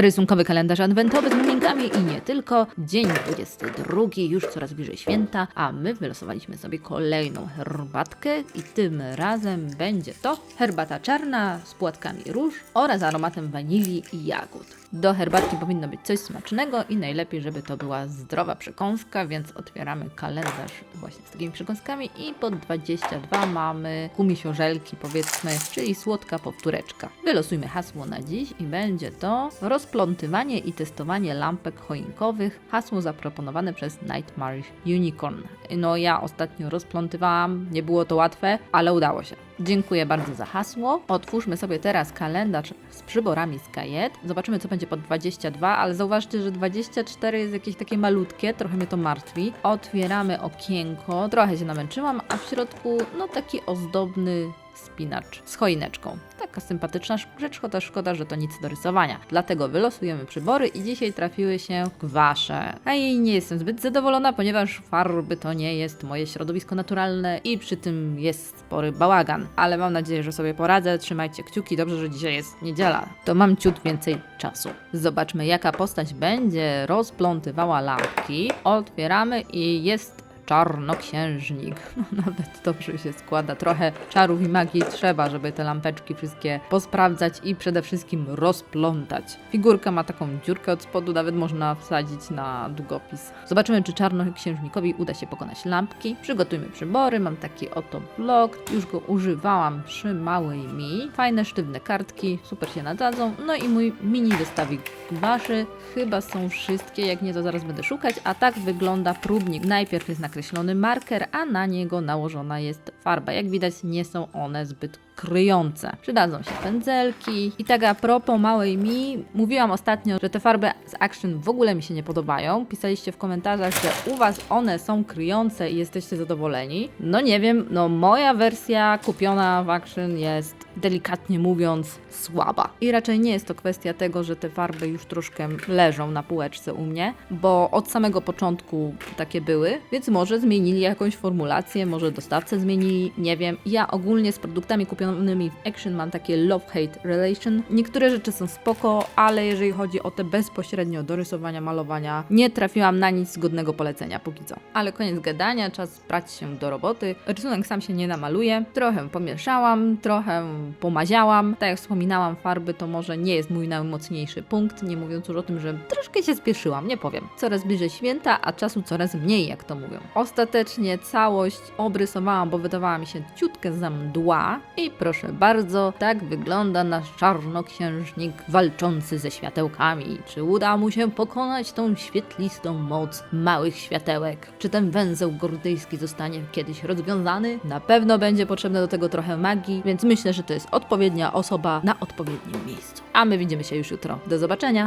rysunkowy kalendarz adwentowy z muminkami i nie tylko. Dzień 22, już coraz bliżej święta, a my wylosowaliśmy sobie kolejną herbatkę i tym razem będzie to herbata czarna z płatkami róż oraz aromatem wanilii i jagód. Do herbatki powinno być coś smacznego i najlepiej, żeby to była zdrowa przekąska, więc otwieramy kalendarz właśnie z takimi przekąskami i pod 22 mamy kumisiożelki powiedzmy, czyli słodka powtóreczka. Wylosujmy hasło na dziś i będzie to rozplątywanie i testowanie lampek choinkowych. Hasło zaproponowane przez Nightmarish Unicorn. No ja ostatnio rozplątywałam, nie było to łatwe, ale udało się. Dziękuję bardzo za hasło. Otwórzmy sobie teraz kalendarz z przyborami z kajet. Zobaczymy, co będzie pod 22, ale zauważcie, że 24 jest jakieś takie malutkie, trochę mnie to martwi. Otwieramy okienko, trochę się namęczyłam, a w środku, no taki ozdobny spinacz z choineczką. Taka sympatyczna rzecz, szkoda, szkoda, że to nic do rysowania. Dlatego wylosujemy przybory i dzisiaj trafiły się gwasze. A nie jestem zbyt zadowolona, ponieważ farby to nie jest moje środowisko naturalne i przy tym jest spory bałagan. Ale mam nadzieję, że sobie poradzę. Trzymajcie kciuki, dobrze, że dzisiaj jest niedziela. To mam ciut więcej czasu. Zobaczmy, jaka postać będzie rozplątywała lampki. Otwieramy i jest czarnoksiężnik. No, nawet dobrze się składa. Trochę czarów i magii trzeba, żeby te lampeczki wszystkie posprawdzać i przede wszystkim rozplątać. Figurka ma taką dziurkę od spodu, nawet można wsadzić na długopis. Zobaczymy, czy czarnoksiężnikowi uda się pokonać lampki. Przygotujmy przybory. Mam taki oto blok. Już go używałam przy małej mi. Fajne, sztywne kartki. Super się nadadzą. No i mój mini zestawik gwaszy. Chyba są wszystkie, jak nie to zaraz będę szukać. A tak wygląda próbnik. Najpierw jest nakreślony marker, a na niego nałożona jest farba. Jak widać nie są one zbyt kryjące. Przydadzą się pędzelki. I tak a propos małej mi, mówiłam ostatnio, że te farby z Action w ogóle mi się nie podobają. Pisaliście w komentarzach, że u Was one są kryjące i jesteście zadowoleni. No nie wiem, no moja wersja kupiona w Action jest delikatnie mówiąc słaba. I raczej nie jest to kwestia tego, że te farby już troszkę leżą na półeczce u mnie, bo od samego początku takie były, więc może zmienili jakąś formulację, może dostawcę zmienili, nie wiem. Ja ogólnie z produktami kupionymi w Action mam takie love-hate relation. Niektóre rzeczy są spoko, ale jeżeli chodzi o te bezpośrednio do rysowania, malowania, nie trafiłam na nic godnego polecenia póki co. Ale koniec gadania, czas brać się do roboty. Rysunek sam się nie namaluje. Trochę pomieszałam, trochę pomaziałam. Tak jak wspominałam, farby to może nie jest mój najmocniejszy punkt, nie mówiąc już o tym, że troszkę się spieszyłam, nie powiem. Coraz bliżej święta, a czasu coraz mniej, jak to mówią. Ostatecznie całość obrysowałam, bo wydawała mi się ciutkę za mdła i proszę bardzo, tak wygląda nasz czarnoksiężnik walczący ze światełkami. Czy uda mu się pokonać tą świetlistą moc małych światełek? Czy ten węzeł gordyjski zostanie kiedyś rozwiązany? Na pewno będzie potrzebne do tego trochę magii, więc myślę, że to jest odpowiednia osoba na odpowiednim miejscu. A my widzimy się już jutro. Do zobaczenia!